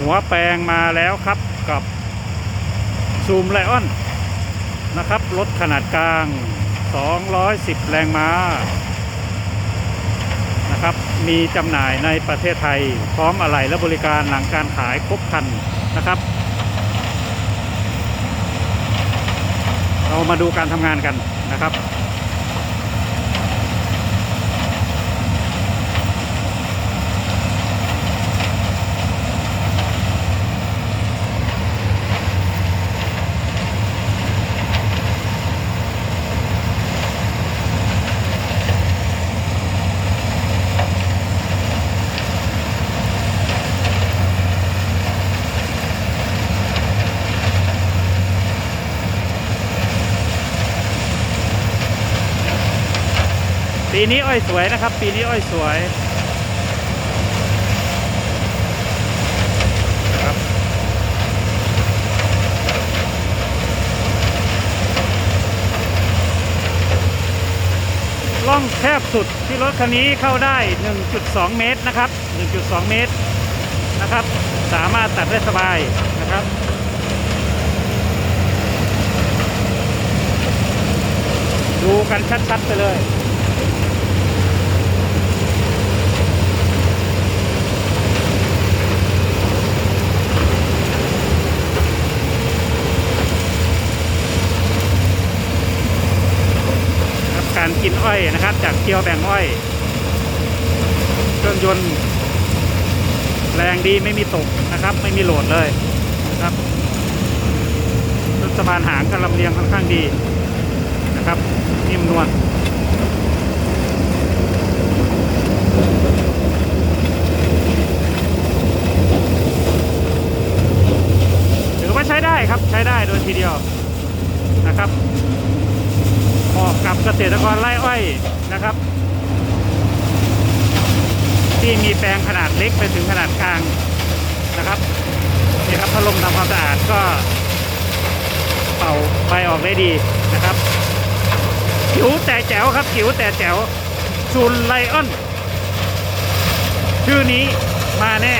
หัวแปลงมาแล้วครับกับซูมไลออนนะครับรถขนาดกลาง 210 แรงม้านะครับมีจำหน่ายในประเทศไทย พร้อมอะไหล่และบริการหลังการขายครบคันนะครับ เรามาดูการทำงานกันนะครับ ปีนี้อ้อยสวยนะครับ ปีนี้อ้อยสวยครับล่องแคบสุดที่รถคันนี้เข้าได้ 1.2 เมตรนะครับ 1.2 เมตรนะครับ สามารถตัดได้สบายนะครับดูกันชัดๆไปเลย การกินอ้อยนะครับ จากเกียวแบ่งอ้อย เครื่องยนต์ แรงดีไม่มีตกนะครับ ไม่มีโหลดเลยนะครับรถสะพานหางกรลำเลียงค่อนข้างดีนะครับนิ่มนวลถือว่าใช้ได้ครับใช้ได้โดยทีเดียวนะครับ กับเกษตรกรไร่อ้อยนะครับ ที่มีแปลงขนาดเล็กไปถึงขนาดกลางนะครับนี่ครับพัดลมทำความสะอาดก็เป่าใบออกได้ดีนะครับจิ๋วแต่แจ๋วครับจิ๋วแต่แจ๋วซูนไลออน ชื่อนี้มาแน่